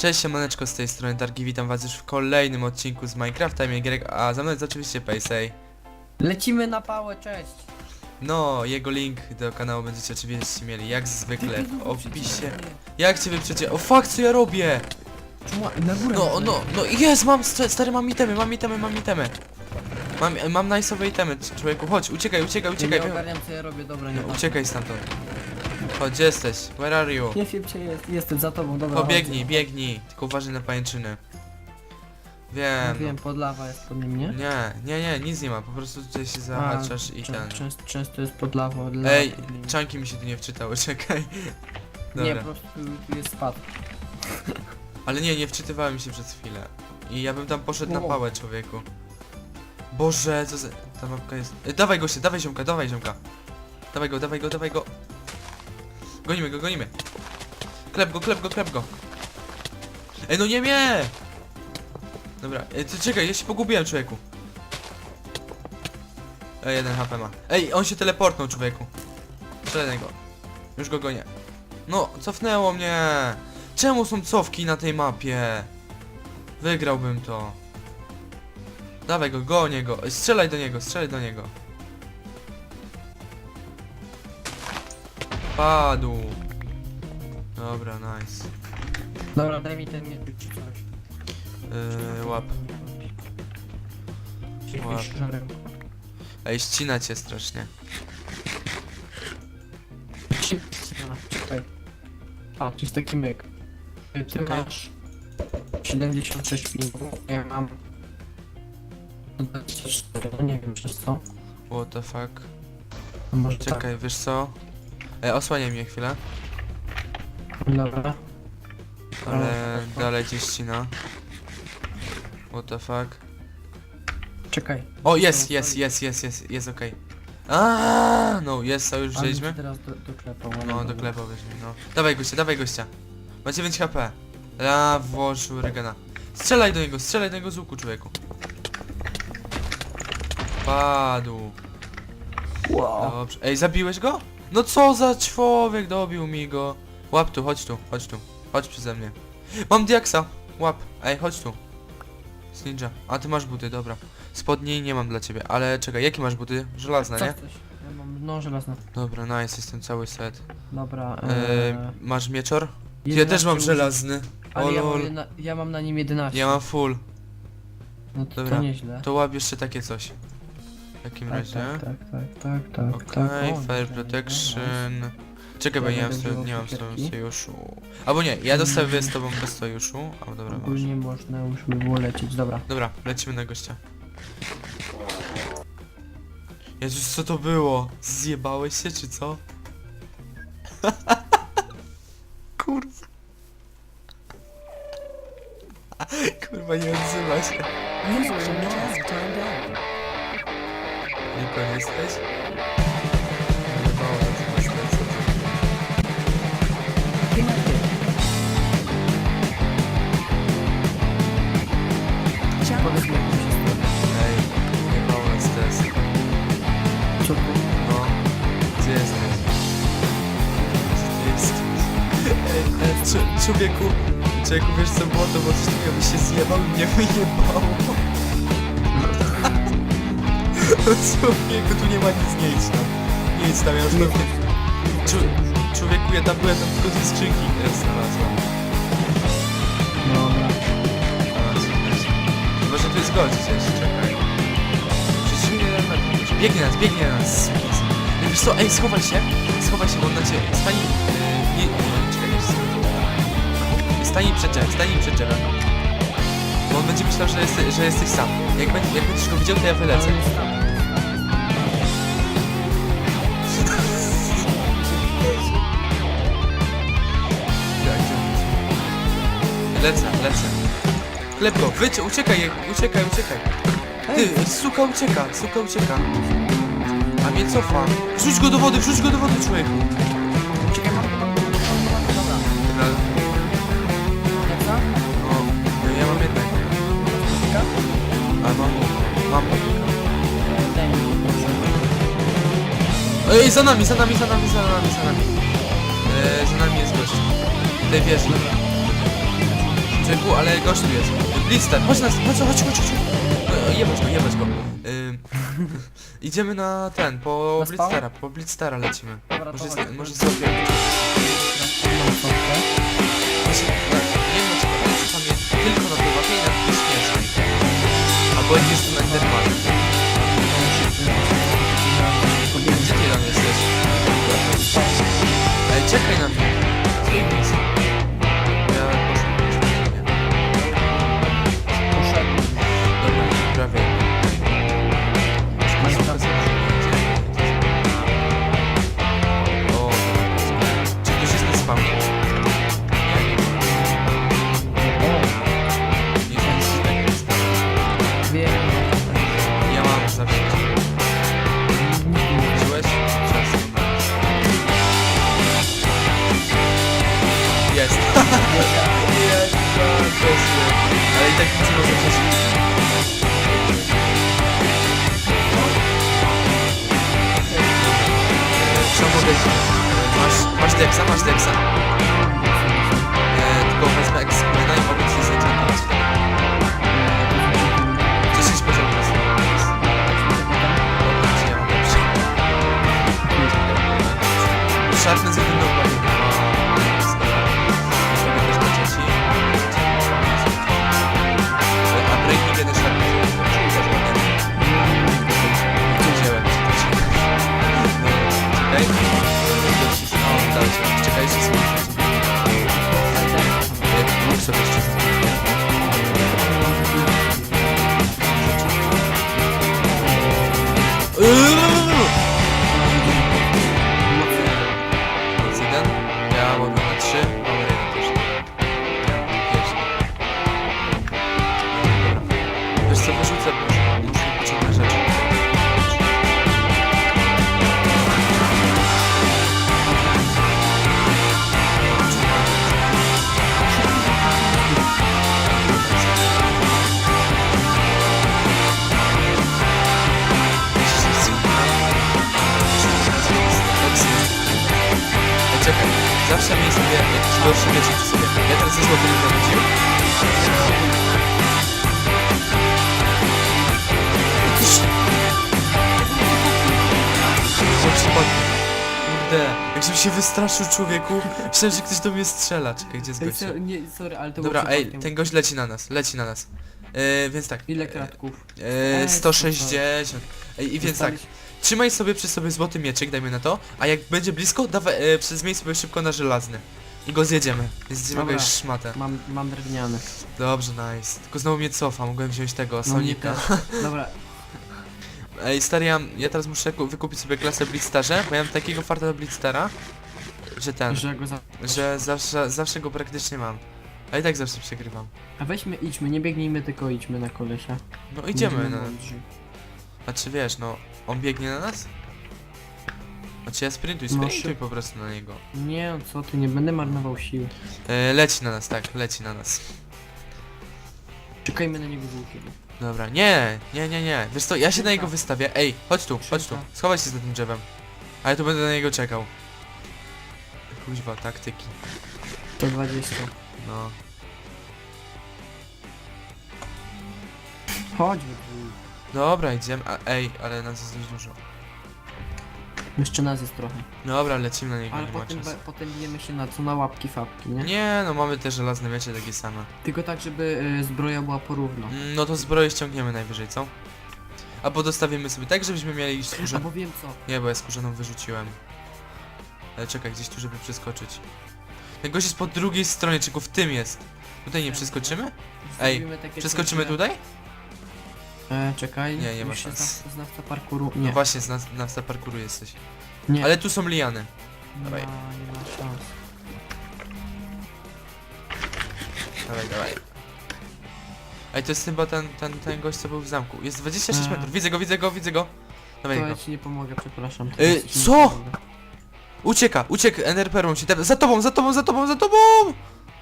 Cześć, siemaneczko z tej strony Dargi, witam was już w kolejnym odcinku z Minecrafta i Y, a za mną jest oczywiście Paysay. Lecimy na pałę, cześć! No, jego link do kanału będziecie oczywiście mieli jak zwykle w opisie. Jak cię wyprzecie? O fuck, co ja robię? Na górę. No, no, no jest, mam, st- stary, mam itemy, mam itemy, mam itemy. Mam, mam nice'owe itemy, człowieku, chodź, uciekaj, uciekaj, Ja uciekaj. nie ogarniam co ja robię, dobra, nie No, uciekaj stamtąd. Chodź, gdzie jesteś? Where are you? Nie wiem, gdzie jest, jestem za tobą, dobra. Pobiegnij, biegnij, tylko uważaj na pajęczyny. Wiem. wiem, pod lawa jest pod nim, nie? Nie, nie, nie, nic nie ma, po prostu tutaj się zahaczasz i ten. Często, często jest pod lawą, od lawa Ej, pod nim. czanki mi się tu nie wczytały, czekaj. Nie, Dobra. po prostu tu jest spad. Ale nie, nie wczytywałem się przez chwilę. I ja bym tam poszedł na Wow. pałę, człowieku. Boże, co za... Ta mapka jest... E, dawaj go się, dawaj ziomka, dawaj ziomka. Dawaj go, dawaj go, dawaj go. Gonimy go, gonimy. Klep go, klep go, klep go. Ej, no nie mnie! Dobra, e, czekaj, ja się pogubiłem, człowieku. Ej, jeden HP ma. Ej, on się teleportnął, człowieku. Strzelaj niego. Już go gonię. No, cofnęło mnie. Czemu są cofki na tej mapie? Wygrałbym to. Dawaj go, gonię go. Strzelaj do niego, strzelaj do niego. Padł. Dobra, nice. Dobra, daj mi ten miecz czy coś. Yy, łap. Jakieś. Ej, ścina cię strasznie. Czekaj. A, to jest taki myk. Ty Czekaj. masz 76 pingów, ja mam 24, no nie wiem przez co. What the fuck. No może Czekaj, wiesz co? Ej, osłaniaj mnie chwilę. Dobra. Ale dalej cię ścina. What the fuck. Czekaj. O, jest, jest, jest, jest, jest, jest okej. Aaaa, no, jest, to już Ale wzięliśmy? teraz do, doklepał. ale No, dobra. doklepałbyś mi, no. Dawaj gościa, dawaj gościa. Ma 9 HP. A, włożył Regana. Strzelaj do niego, strzelaj do niego z łuku, człowieku. Padł. Wow. Dobrze. Ej, zabiłeś go? No co za człowiek, dobił mi go. Łap tu, chodź tu, chodź tu. Chodź przeze mnie. Mam diaksa. Łap. Ej, chodź tu. Ninja. A ty masz buty, dobra. Spodni nie mam dla ciebie, ale czekaj, jakie masz buty? Żelazne, Co nie? chcesz? Ja mam, no żelazne. Dobra, nice, jestem cały set. Dobra. Eee, Eee, masz mieczor? Ja 11 też mam użyć. żelazny. Ale ja mam, lol. jedna, ja mam na nim 11. Ja mam full. No to, Dobra. to nieźle. To łap jeszcze takie coś. W takim Tak, razie. tak, tak, tak, tak, tak, Okej, tak. O, fire protection. Czekaj, bo Ja nie mam, będę sto- nie mam z tobą sojuszu. Albo nie, ja dostaję Mm. z tobą bez sojuszu. A dobra, masz. Ogólnie można już by było lecieć, dobra. Dobra, lecimy na gościa. Jezus, co to było? Zjebałeś się, czy co? Kurwa. Kurwa, nie odzywa się. Nie jesteś? Wyjebało nas, niestety. Powiedz mi jak to się stało. Ej, wyjebało. Co? No, gdzie jesteś? Gdzie jesteś? Ej, czu- człowieku, człowieku, wiesz co było to, bo coś takiego by się zjebał i mnie wyjebało. Człowieku, tu nie ma nic, nie idź tam. Nie idź tam, ja już tam... Czu- człowieku, ja tam byłem, tam tylko dwie skrzynki teraz znalazłem. Dobra. Chyba, że tu jest gość gdzieś, czekaj. Przecież nie na. Biegnie nas, biegnie nas. Wiesz co, ej, schowaj się, schowaj się, bo on na ciebie, stań, nie, nie, czekaj, jest, stań przed drzewem, stań przed drzewem. Bo on będzie myślał, że, jesteś, że jesteś sam. Jak, będzie, jak będziesz go widział, to ja wylecę. Lecę, lecę. Klep go, wycie, uciekaj, uciekaj, uciekaj. Ty, suka ucieka, suka ucieka. A mnie cofa. Wrzuć go do wody, wrzuć go do wody, człowieku. Czekaj, mam, dobra. Co? no, no ja mam? A mam, mam patyka. Daj mi. Ej, za nami, za nami, za nami, za nami, za nami. Eee, za nami jest gość. Tej wieży. Człowieku, ale gość tu jest. Blister, chodź nas, chodź, chodź, chodź, chodź. No, jebać go, jebać go. Ym, idziemy na ten, po Na? Blitzstara, po Blitzstara lecimy. Dobra, Może, to z- chodź. może sobie... Właśnie, nie wiem tylko na prywatnej i na śmiesznej. Albo jak jest na Enderman. Gdzie ty tam jesteś? Ej, czekaj na Masz, masz deksa, zawsze miej sobie jakiś gorszy wieczór przy sobie. Ja teraz ze zawodził. Co przypadkiem? Kurde, się wystraszył człowieku, myślałem, że ktoś do mnie strzela. Czekaj, gdzie jest Ej, so, nie, sorry, ale to Dobra, było ej, przypadkiem. ten gość leci na nas, leci na nas. E, więc tak. Ile kratków? E, Ej, 160. Ej, i więc tak, trzymaj sobie przy sobie złoty mieczyk, dajmy na to, a jak będzie blisko, dawaj, e, zmień sobie szybko na żelazny. I go zjedziemy. Zjedziemy go Dobra. już szmatę. Mam, mam drewniany. Dobrze, nice. Tylko znowu mnie cofa, mogłem wziąć tego, No mnie Sonika. też. Dobra, Ej, stary, ja, ja teraz muszę ku- wykupić sobie klasę Blitzstarze, bo ja mam takiego farta do Blitzstara, że ten, że go za... że zawsze, zawsze go praktycznie mam. A i tak zawsze przegrywam. A weźmy, idźmy, nie biegnijmy, tylko idźmy na kolesia. No idziemy, Będziemy no. mądrzy. Znaczy wiesz, no, on biegnie na nas? Znaczy ja sprintuj, No, sprintuj po prostu na niego. Nie, co ty, nie będę marnował sił. E, leci na nas, tak, leci na nas. Czekajmy na niego z łukiem. Dobra, nie, nie, nie, nie. Wiesz co, ja się na niego wystawię. Ej, chodź tu, chodź tu. Schowaj się za tym drzewem. A ja tu będę na niego czekał. Kuźwa, taktyki. 120. No. Chodź. Dobra, idziemy. A, ej, ale nas jest dość dużo. Jeszcze nas jest trochę. Dobra, lecimy na niego, Ale nie ma potem, czasu. be, potem bijemy się na co na łapki fapki, nie? Nie, no mamy te żelazne miecze takie same. Tylko tak, żeby y, zbroja była porówno. Mm, No to zbroję ściągniemy najwyżej, co? Albo dostawimy sobie tak, żebyśmy mieli skórze. Albo wiem co. Nie, bo ja skórzaną wyrzuciłem. Ale czekaj, gdzieś tu, żeby przeskoczyć. Ten gość jest po drugiej stronie, czego w tym jest. Tutaj nie przeskoczymy? Ej, Zrobimy takie Przeskoczymy coś, że- tutaj? E, czekaj. Nie, nie ma się szans. zna- Znawca parkouru. No Nie. właśnie, na, na wsta parkouru jesteś. nie. Ale tu są liany. nie, dawaj. ma, nie ma szans. Dawaj, dawaj. Ej, to jest chyba ten, ten, ten gość, co był w zamku. Jest 26 A. metrów. Widzę go, widzę go, widzę go. To Dawaj go. ja ci nie pomogę, przepraszam. Ci nie co? pomogę. Ucieka, uciekł, Enderperą się. Za tobą, za tobą, za tobą, za tobą!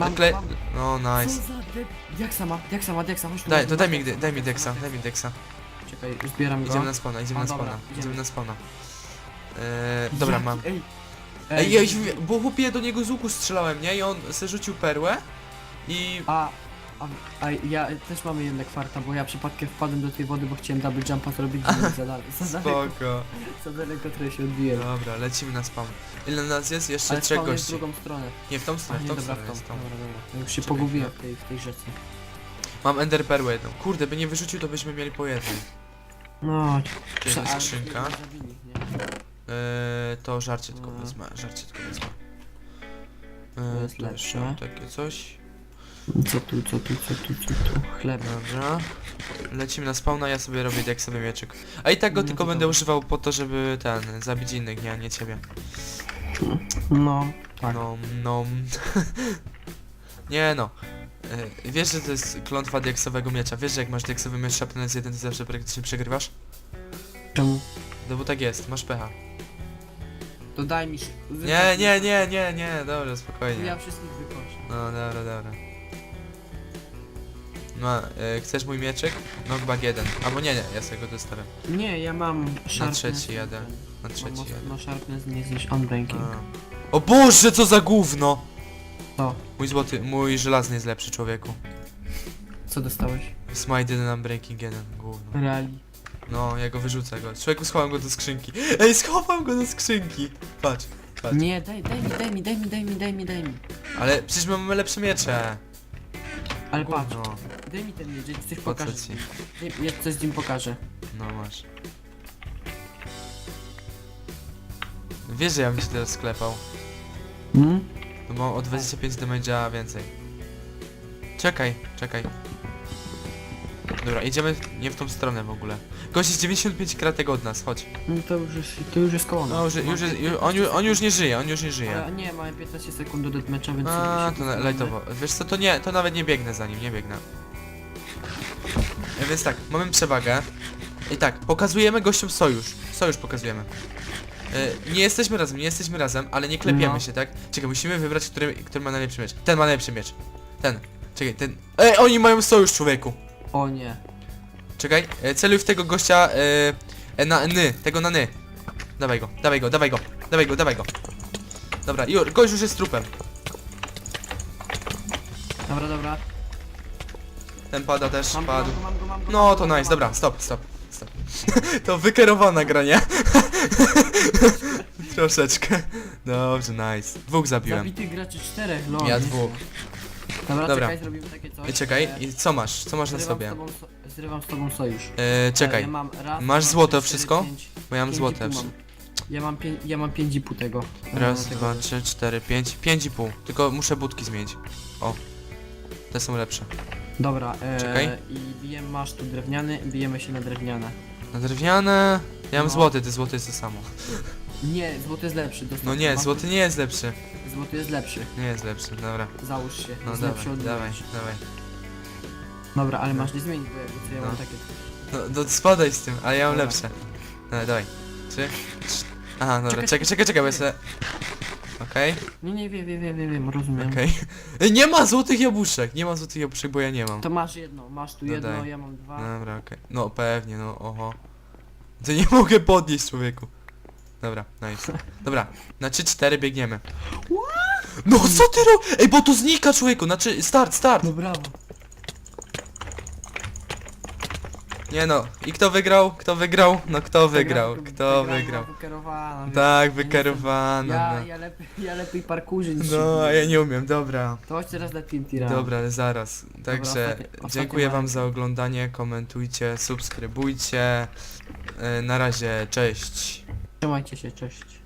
Mam, Kle... mam. No, nice. Co za deb... Jak sama, jak sama, jak sama, chodź tu. Daj, to daj mi, daj mi deksa, daj mi deksa. Czekaj, zbieram go. Idziemy na spawna, idziemy A, na dobra, spawna, idziemy. idziemy na spawna. Eee, dobra, Jaki- mam. Ej, Ej, ej, bo chłopie do niego z łuku strzelałem, nie? I on se rzucił perłę i... A, A, a ja też mamy jednak farta, bo ja przypadkiem wpadłem do tej wody, bo chciałem double jumpa zrobić i za, dal- za, daleko, Spoko. za daleko trochę się odbiłem. Dobra, lecimy na spawn. Ile nas jest? Jeszcze Ale trzech spawn jest w gości. drugą stronę. Nie, w tą A stronę, nie, w tą dobra, w stronę tą. jest Dobra, dobra. Ja już się Czekaj, pogubiłem chwilę. w tej, w tej rzece. Mam ender perłę jedną. Kurde, by nie wyrzucił, to byśmy mieli po jednej. No, jest ale skrzynka. Eee, to żarcie tylko No. wezmę, żarcie tylko wezmę. To Eee, jest tu lepsze. jeszcze takie coś. Co tu, co tu, co tu, co tu? Chleb. Dobra. Lecimy na spawna, ja sobie robię deksowy mieczyk. A i tak go No tylko będę dobra. używał po to, żeby ten, zabić innych, nie, nie ciebie. No, tak. No, no. nie no. E, Wiesz, że to jest klątwa deksowego miecza. Wiesz, że jak masz deksowy miecz szapny z jeden, to zawsze praktycznie przegrywasz? Czemu? No bo tak jest, masz pecha. To daj mi... sz- Nie, nie, nie, nie, nie, dobra, Ja spokojnie. wszystkich wykończę. No, dobra, dobra. No, e, chcesz mój mieczyk? Knockback 1. Albo nie, nie, ja sobie go dostawię. Nie, ja mam sharpness. trzeci jadę. Na Mam trzeci mocno- jadę. No sharpness nie zniż unbreaking. A. O Boże, co za gówno! Co? Mój złoty, mój żelazny jest lepszy człowieku. Co dostałeś? Smite 1 Unbreaking 1, gówno. Reali. No, ja go wyrzucę go. Człowieku, schowam go do skrzynki. Ej, schowam go do skrzynki! Patrz, patrz. Nie, daj, daj mi, daj mi, daj mi, daj mi, daj mi, daj mi. Ale przecież my mamy lepsze miecze. Ale patrz, Gówno. Daj mi ten miecz, ja ci coś Po co pokażę. ci? Ja ci coś z nim pokażę. No masz. Wiesz, że ja bym się teraz sklepał. Hmm? No mam o 25 damage'a więcej. Czekaj, czekaj. Dobra, idziemy nie w tą stronę w ogóle. Gość jest 95 kratek od nas, chodź. No to już jest, to już jest koło nas. No, już, już, jest- już, on, już, on już nie żyje, on już nie żyje. Ale nie, mamy 15 sekund do deathmatcha, więc... A, sobie to na- lajtowo. Wiesz co, to nie, to nawet nie biegnę za nim, nie biegnę. Więc tak, mamy przewagę. I tak, pokazujemy gościom sojusz. Sojusz pokazujemy. E, Nie jesteśmy razem, nie jesteśmy razem, ale nie klepiemy No. się, tak? Czekaj, musimy wybrać, który, który ma najlepszy miecz. Ten ma najlepszy miecz. Ten. Czekaj, ten. Ej, oni mają sojusz, człowieku. O nie. Czekaj, e, celuj w tego gościa e, e, na ny, tego na ny. Dawaj go, dawaj go, dawaj go, dawaj go, dawaj go. Dobra, już, gość już jest trupem. Dobra, dobra. Ten pada też, Mam go, padł. mam go, mam go, mam go. No mam to go, nice, mam dobra, stop, stop, stop. to wykerowana gra, nie? Troszeczkę. Dobrze, nice. Dwóch zabiłem. Zabitych graczy czterech, lol. Ja dwóch. Dobra, Dobra. czekaj, zrobimy takie coś. I czekaj, e, i co masz? Co masz na zrywam sobie? Z tobą, so- zrywam z tobą sojusz. E, E, czekaj, Ja mam raz, Masz dwa, złoto trzy, cztery, wszystko? pięć, bo ja mam pięć i złote. pół mam. Ja mam, pię ja mam pięć i pół tego. e, Raz, tego. dwa, trzy, cztery, pięć. Pięć i pół. Tylko muszę budki zmienić. O. Te są lepsze. Dobra, e, Czekaj. i bijem, masz tu drewniany, bijemy się na drewniane. Na drewniane... Ja mam No. złoty, ty złoty jest to samo. Nie, złoty jest lepszy. dostał No nie, mam- złoty nie jest lepszy. Złoty jest lepszy. Nie jest lepszy, dobra. Załóż się. No jest dawaj, lepszy od dawaj, dawaj. Dobra, ale masz nie zmienić, bo jakby co ja No. mam takie. No, no spadaj z tym, ale ja mam Dobra. lepsze. Dawaj, dawaj. Trzy, trzy. Aha, dobra, Czekaj, czekaj, czekaj, czekaj, bo ja sobie... Okej, Nie, nie, wiem, wiem, wiem, wiem, wiem, rozumiem. okej. Ej, Nie ma złotych jabłuszek, nie ma złotych jabłuszek, bo ja nie mam. To masz jedno, masz tu No jedno, daj. ja mam dwa. Dobra, okej. No pewnie, no oho. To nie mogę podnieść człowieku. Dobra, nice. Dobra, na 3-4 biegniemy. No co ty ro... Ej, bo to znika człowieku, znaczy start, start. No brawo. Nie no, i kto wygrał? Kto wygrał? No kto wygrał? Wygra- Kto wygrał? Wykerowana. Tak, wykerowana. Ja, no. ja, lepiej, ja lepiej parkurze niż No, a ja nie umiem, dobra. To chodź teraz TNT Run. Dobra, ale zaraz. Także ostatnie- ostatnie dziękuję wam za oglądanie, komentujcie, subskrybujcie. E, Na razie, cześć. Trzymajcie się, cześć.